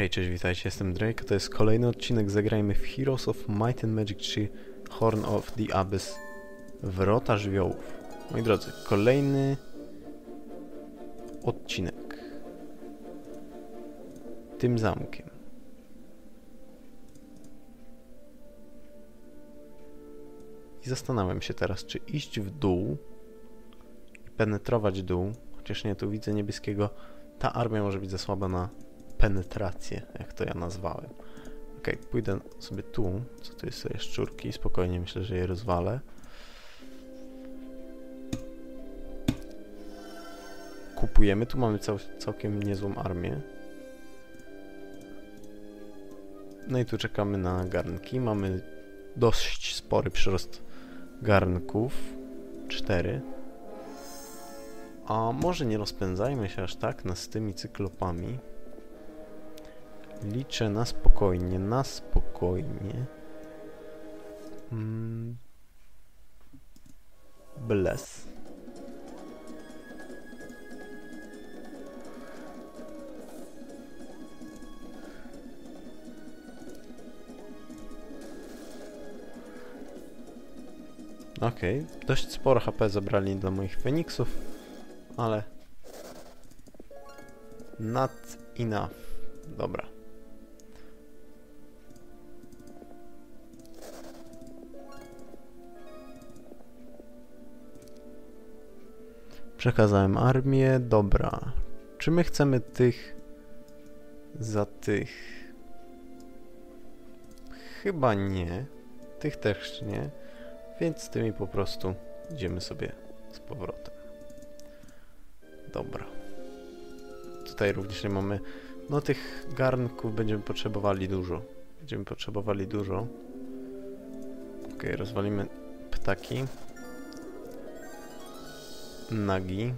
Hej, cześć, witajcie, jestem Drake, to jest kolejny odcinek Zagrajmy w Heroes of Might and Magic 3 Horn of the Abyss Wrota Żywiołów. Moi drodzy, kolejny odcinek tym zamkiem. I zastanawiam się teraz, czy iść w dół i penetrować dół, chociaż nie, tu widzę niebieskiego, ta armia może być za słaba na penetrację, jak to ja nazwałem. Ok, pójdę sobie tu, co tu jest sobie szczurki, spokojnie myślę, że je rozwalę. Kupujemy, tu mamy cał całkiem niezłą armię. No i tu czekamy na garnki, mamy dość spory przyrost garnków, cztery. A może nie rozpędzajmy się aż tak z tymi cyklopami. Liczę na spokojnie, na spokojnie. Mm. Bless. Okej, okay. dość sporo HP zabrali dla moich Feniksów, ale not enough. Dobra. Przekazałem armię, dobra. Czy my chcemy tych za tych? Chyba nie. Tych też nie. Więc z tymi po prostu idziemy sobie z powrotem. Dobra. Tutaj również nie mamy... No tych garnków będziemy potrzebowali dużo. Będziemy potrzebowali dużo. Ok, rozwalimy ptaki. Nagi.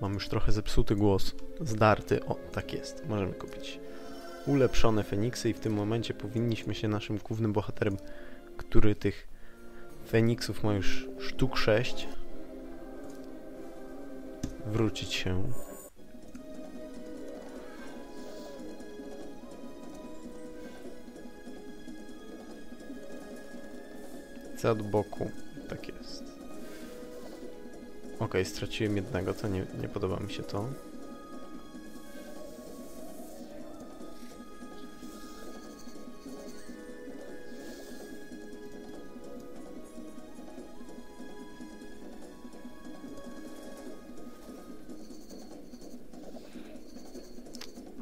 Mam już trochę zepsuty głos. Zdarty. O, tak jest. Możemy kupić ulepszone Feniksy i w tym momencie powinniśmy się naszym głównym bohaterem, który tych Feniksów ma już sztuk 6, wrócić się. C od boku, tak jest. Ok, straciłem jednego, to nie, nie podoba mi się to.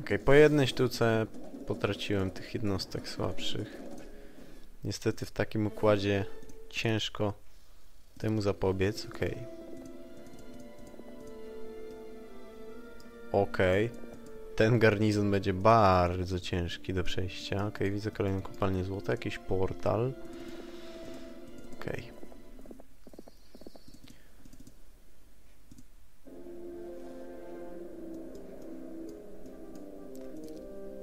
Ok, po jednej sztuce potraciłem tych jednostek słabszych. Niestety w takim układzie ciężko temu zapobiec. Ok. Ok. Ten garnizon będzie bardzo ciężki do przejścia. Ok, widzę kolejną kopalnię złota, jakiś portal. Ok.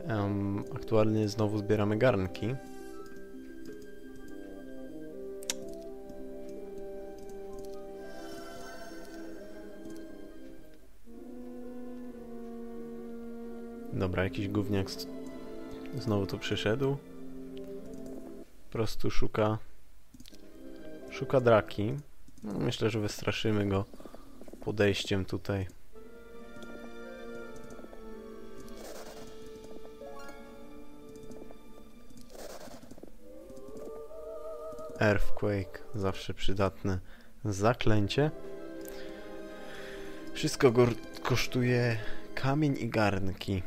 Um, aktualnie znowu zbieramy garnki. Dobra, jakiś gówniak znowu tu przyszedł. Po prostu szuka... Szuka draki. No, myślę, że wystraszymy go podejściem tutaj. Earthquake, zawsze przydatne zaklęcie. Wszystko kosztuje kamień i garnki.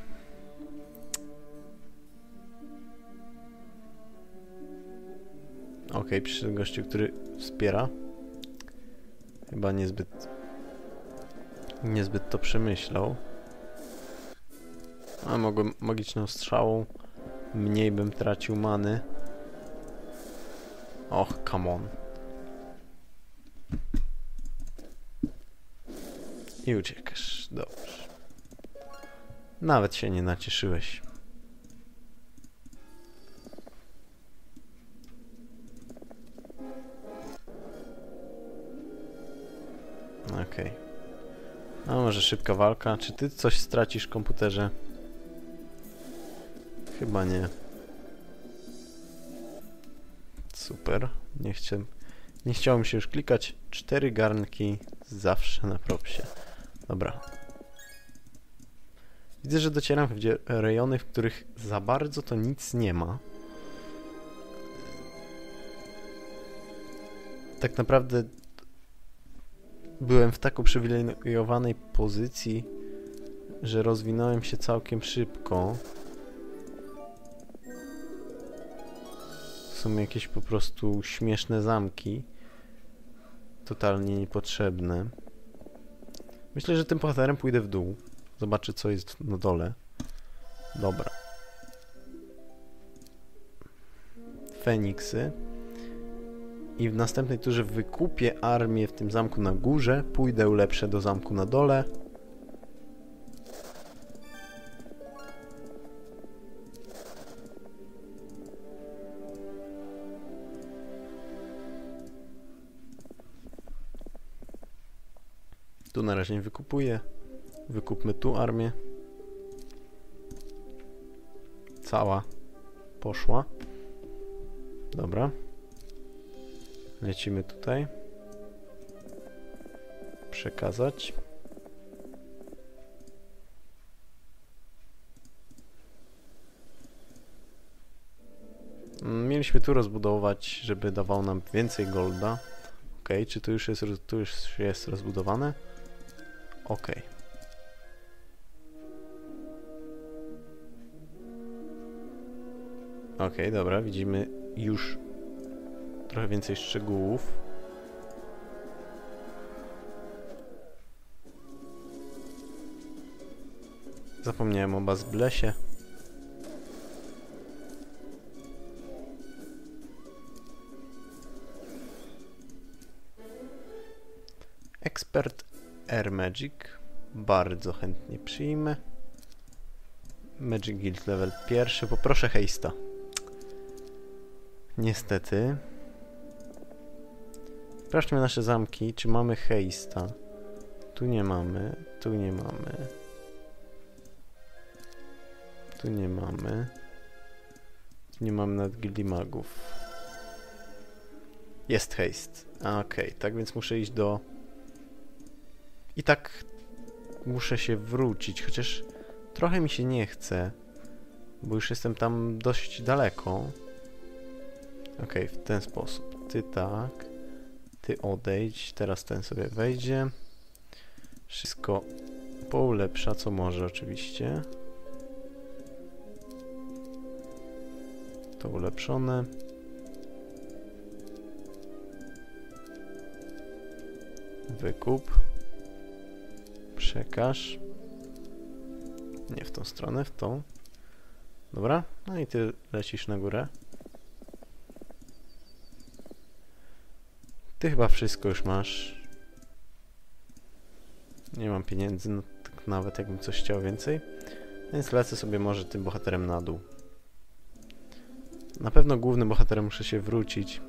Ok, przyszedł gościu, który wspiera. Chyba niezbyt niezbyt to przemyślał. A mogłem magiczną strzałą mniej bym tracił many. Och, come on. I uciekasz. Dobrze. Nawet się nie nacieszyłeś. Okej. Okay. A może szybka walka? Czy ty coś stracisz w komputerze? Chyba nie. Super. Nie, chcę, nie chciało mi się już klikać. Cztery garnki zawsze na propsie. Dobra. Widzę, że docieram w rejony, w których za bardzo to nic nie ma. Tak naprawdę byłem w tak uprzywilejowanej pozycji, że rozwinąłem się całkiem szybko. Są jakieś po prostu śmieszne zamki. Totalnie niepotrzebne. Myślę, że tym bohaterem pójdę w dół. Zobaczę, co jest na dole. Dobra. Feniksy. I w następnej turze wykupię armię w tym zamku na górze. Pójdę ulepszę do zamku na dole. Tu na razie nie wykupuję. Wykupmy tu armię. Cała poszła. Dobra. Lecimy tutaj. Przekazać. Mieliśmy tu rozbudować, żeby dawał nam więcej golda. Ok, czy tu już jest, tu już jest rozbudowane? Ok. Ok, dobra, widzimy już trochę więcej szczegółów. Zapomniałem o Bazblesie. Ekspert Air Magic. Bardzo chętnie przyjmę. Magic Guild level pierwszy. Poproszę Heista. Niestety. Sprawdźmy nasze zamki, czy mamy Heista. Tu nie mamy, tu nie mamy. Tu nie mamy. Tu nie mamy nad magów. Jest haste. Okej, okay, tak więc muszę iść do... I tak muszę się wrócić, chociaż trochę mi się nie chce, bo już jestem tam dość daleko. Okej, okay, w ten sposób. Ty tak. Ty odejdź. Teraz ten sobie wejdzie. Wszystko poulepsza, co może oczywiście. To ulepszone. Wykup. Przekaż. Nie w tą stronę, w tą. Dobra, no i ty lecisz na górę. Ty chyba wszystko już masz. Nie mam pieniędzy, no tak nawet jakbym coś chciał więcej. Więc lecę sobie może tym bohaterem na dół. Na pewno głównym bohaterem muszę się wrócić.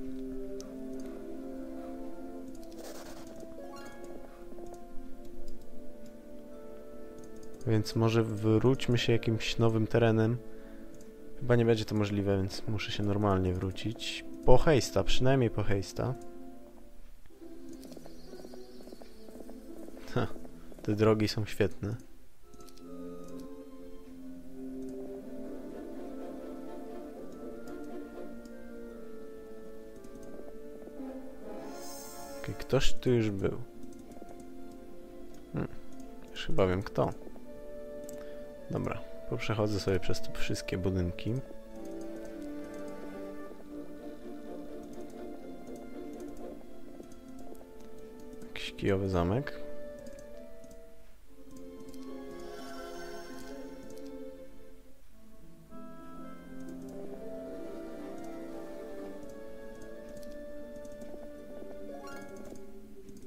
Więc może wróćmy się jakimś nowym terenem. Chyba nie będzie to możliwe, więc muszę się normalnie wrócić. Po hejsta, przynajmniej po hejsta. Te drogi są świetne. Okay, ktoś tu już był. Hmm, już chyba wiem kto. Dobra, poprzechodzę sobie przez te wszystkie budynki. Jakiś kijowy zamek.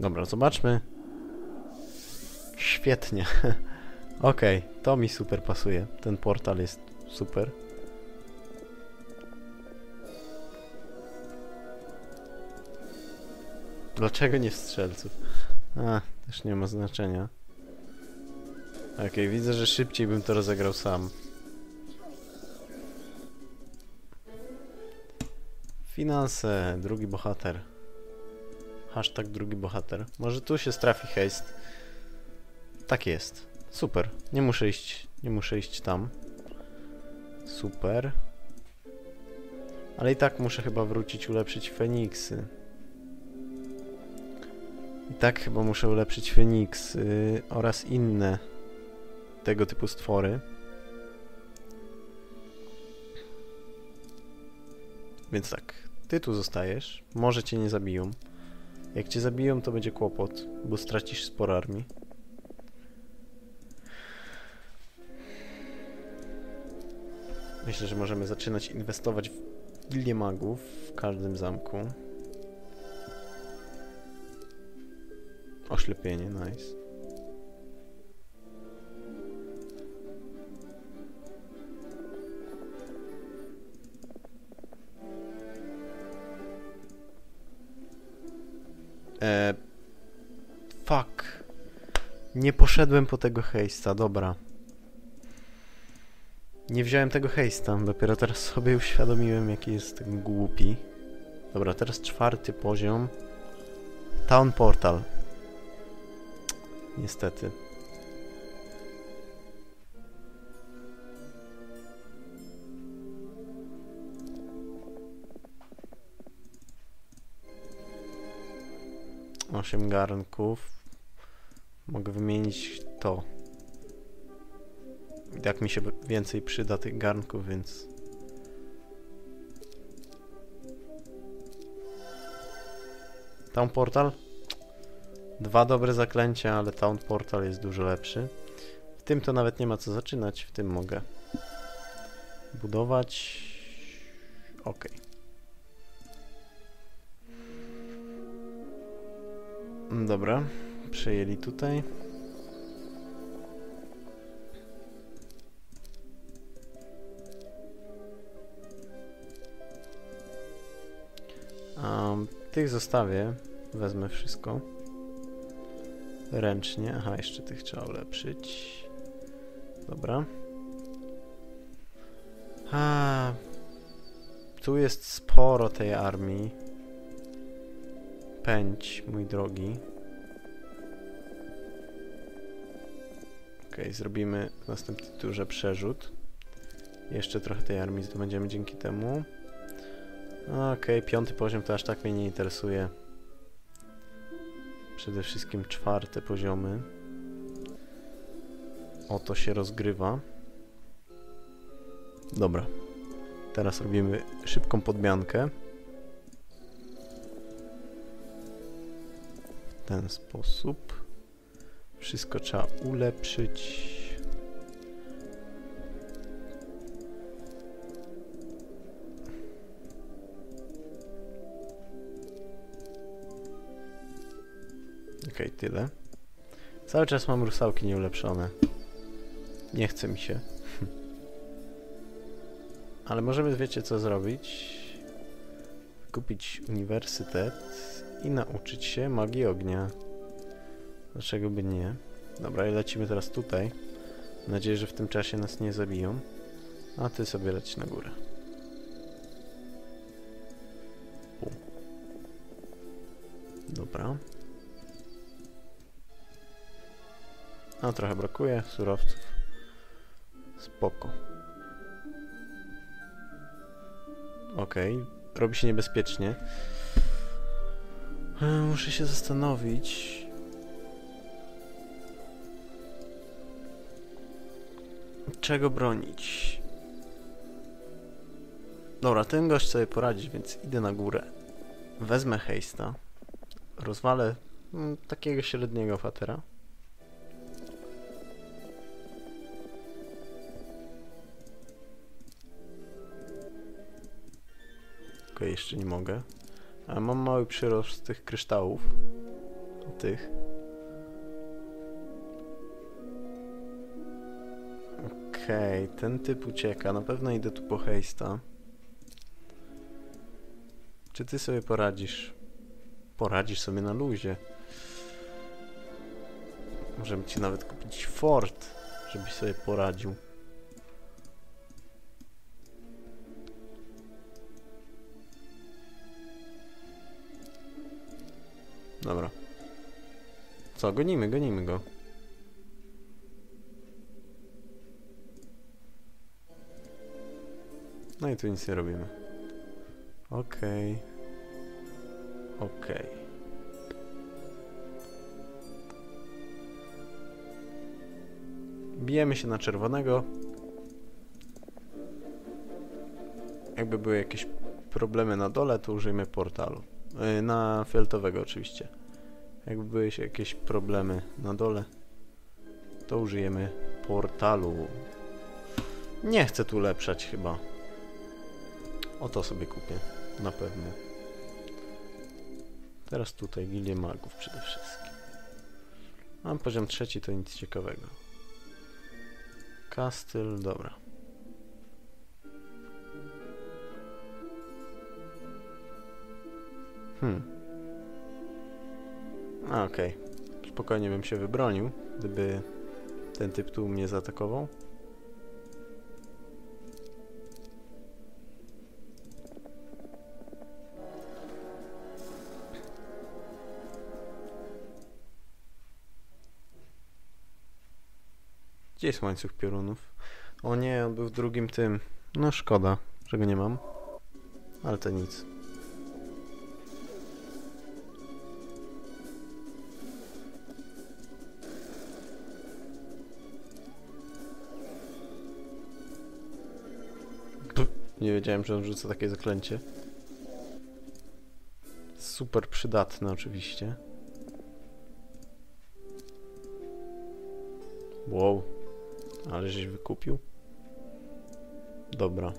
Dobra, zobaczmy. Świetnie. Okay, to mi super pasuje. Ten portal jest super. Dlaczego nie strzelców? A, też nie ma znaczenia. Okej, widzę, że szybciej bym to rozegrał sam. Finanse, drugi bohater. Hashtag drugi bohater. Może tu się strafi haste. Tak jest. Super. Nie muszę iść, nie muszę iść tam. Super. Ale i tak muszę chyba wrócić, ulepszyć Feniksy. I tak chyba muszę ulepszyć Feniksy oraz inne tego typu stwory. Więc tak, ty tu zostajesz, może cię nie zabiją. Jak cię zabiją, to będzie kłopot, bo stracisz sporo armii. Myślę, że możemy zaczynać inwestować w gildię magów w każdym zamku. Oślepienie, nice. E, fuck. Nie poszedłem po tego hejsta, dobra. Nie wziąłem tego hejsta, dopiero teraz sobie uświadomiłem, jaki jest głupi. Dobra, teraz czwarty poziom. Town Portal. Niestety. Osiem garnków. Mogę wymienić to. I tak mi się więcej przyda tych garnków, więc... Town Portal? Dwa dobre zaklęcia, ale Town Portal jest dużo lepszy. W tym to nawet nie ma co zaczynać, w tym mogę budować. Ok. Dobra, przejęli tutaj. Um, tych zostawię. Wezmę wszystko. Ręcznie. Aha, jeszcze tych trzeba ulepszyć. Dobra. A, tu jest sporo tej armii. Pędź, mój drogi. Ok, zrobimy w następnym turze przerzut. Jeszcze trochę tej armii zdobędziemy dzięki temu. Okay, piąty poziom to aż tak mnie nie interesuje. Przede wszystkim czwarte poziomy. Oto się rozgrywa. Dobra. Teraz robimy szybką podmiankę. Ten sposób. Wszystko trzeba ulepszyć. Okej, okay, tyle. Cały czas mam rusałki nieulepszone. Nie chce mi się. Ale możemy, wiecie co zrobić? Kupić uniwersytet i nauczyć się magii ognia. Dlaczego by nie? Dobra, i lecimy teraz tutaj. Mam nadzieję, że w tym czasie nas nie zabiją. A ty sobie leć na górę. U. Dobra. No trochę brakuje surowców. Spoko. Okej, okay. robi się niebezpiecznie. Muszę się zastanowić. Czego bronić? Dobra, ten gość sobie poradzi, więc idę na górę. Wezmę hejsta. Rozwalę mm, takiego średniego fatera. okay, jeszcze nie mogę. Ale mam mały przyrost tych kryształów. Tych. Okej, okay, ten typ ucieka. Na pewno idę tu po hejsta. Czy ty sobie poradzisz? Poradzisz sobie na luzie. Możemy ci nawet kupić fort. żebyś sobie poradził. Co, gonimy, gonimy go. No i tu nic nie robimy. Okej. Okej. Bijemy się na czerwonego. Jakby były jakieś problemy na dole, to użyjmy portalu. Yy, na fioletowego oczywiście. Jakby były jakieś problemy na dole, to użyjemy portalu. Nie chcę tu lepszać chyba. O to sobie kupię, na pewno. Teraz tutaj gilię magów przede wszystkim. Mam poziom trzeci, to nic ciekawego. Kastyl, dobra. Hmm. Okej. Spokojnie bym się wybronił, gdyby ten typ tu mnie zaatakował. Gdzie jest łańcuch piorunów? O nie, on był w drugim tym. No szkoda, że go nie mam. Ale to nic. Nie wiedziałem, że on rzuca takie zaklęcie. Super przydatne oczywiście. Wow. Ale żeś wykupił? Dobra.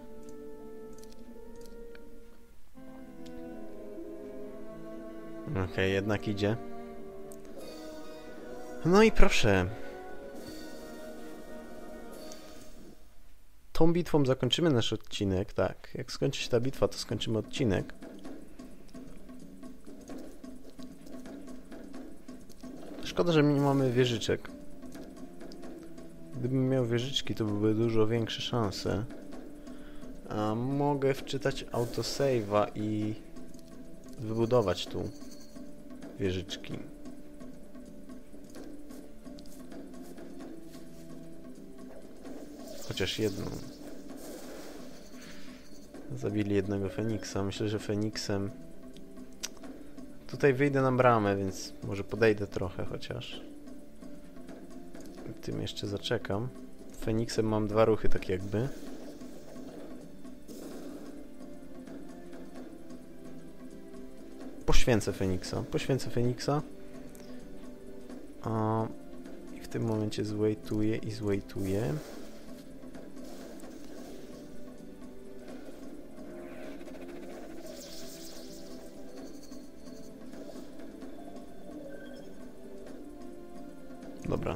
Okej, jednak idzie. No i proszę. Tą bitwą zakończymy nasz odcinek, tak. Jak skończy się ta bitwa, to skończymy odcinek. Szkoda, że nie mamy wieżyczek. Gdybym miał wieżyczki, to były dużo większe szanse. A mogę wczytać autosave'a i wybudować tu wieżyczki. Chociaż jedną. Zabili jednego Feniksa. Myślę, że Feniksem... Tutaj wyjdę na bramę, więc może podejdę trochę chociaż. Tym jeszcze zaczekam. Feniksem mam dwa ruchy tak jakby. Poświęcę Feniksa. Poświęcę Feniksa. I w tym momencie zwejtuję i zwejtuję.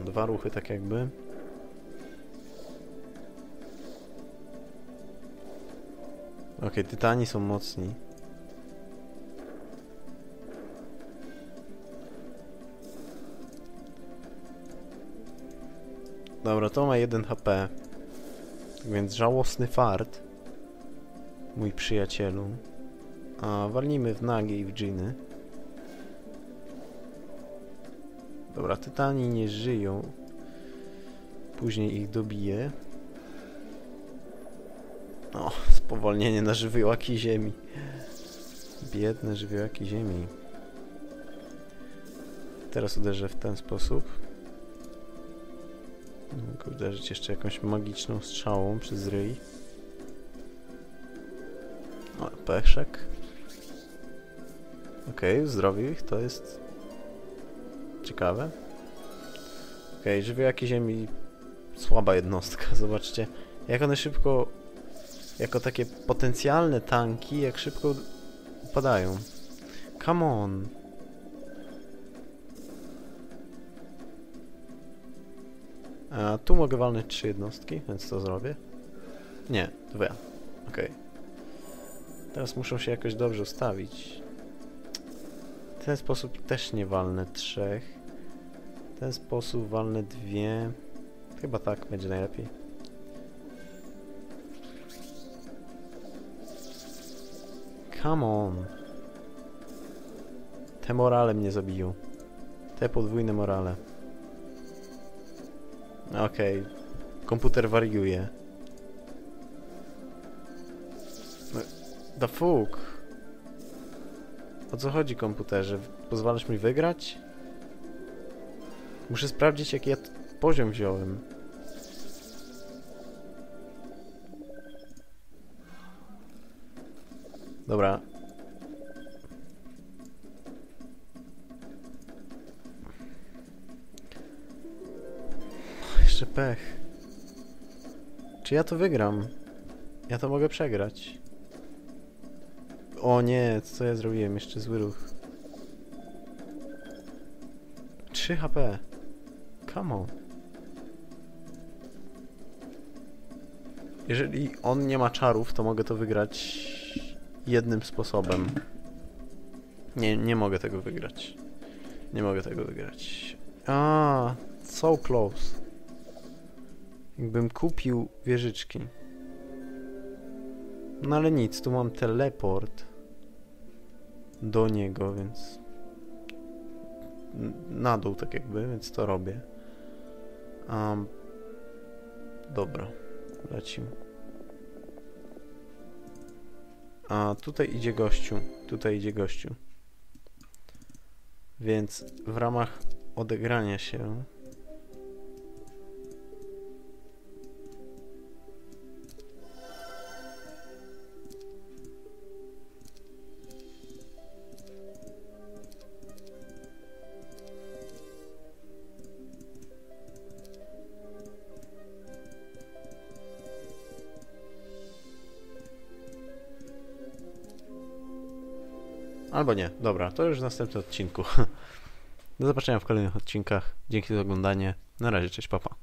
Dwa ruchy tak jakby. Okej, tytani są mocni. Dobra, to ma 1 HP. Więc żałosny fart. Mój przyjacielu. A walnijmy w nagie i w dżiny. Dobra, tytani nie żyją. Później ich dobiję. O, spowolnienie na żywiołaki ziemi. Biedne żywiołaki ziemi. Teraz uderzę w ten sposób. Mogę uderzyć jeszcze jakąś magiczną strzałą przez ryj. O, peszek. Okej, okay, ich, to jest ciekawe. Okej, okay, żywiołaki ziemi słaba jednostka, zobaczcie. Jak one szybko, jako takie potencjalne tanki, jak szybko upadają. Come on. A tu mogę walnąć trzy jednostki, więc to zrobię. Nie, dwie. Okej. Okay. Teraz muszą się jakoś dobrze ustawić. W ten sposób też nie walnę trzech. W ten sposób walnę dwie. Chyba tak będzie najlepiej. Come on. Te morale mnie zabiją. Te podwójne morale. Okej. Komputer wariuje. Da fuk. O co chodzi komputerze? Pozwalasz mi wygrać? Muszę sprawdzić jaki ja poziom wziąłem. Dobra. Jeszcze pech. Czy ja to wygram? Ja to mogę przegrać. O nie, co ja zrobiłem? Jeszcze zły ruch. 3 HP. Come on. Jeżeli on nie ma czarów, to mogę to wygrać jednym sposobem. Nie, nie mogę tego wygrać. Nie mogę tego wygrać. A, so close. Jakbym kupił wieżyczki. No ale nic, tu mam teleport do niego, więc na dół tak jakby, więc to robię. Um, dobra, lecimy. A tutaj idzie gościu, tutaj idzie gościu. Więc w ramach odegrania się Albo nie. Dobra, to już w następnym odcinku. Do zobaczenia w kolejnych odcinkach. Dzięki za oglądanie. Na razie, cześć, papa.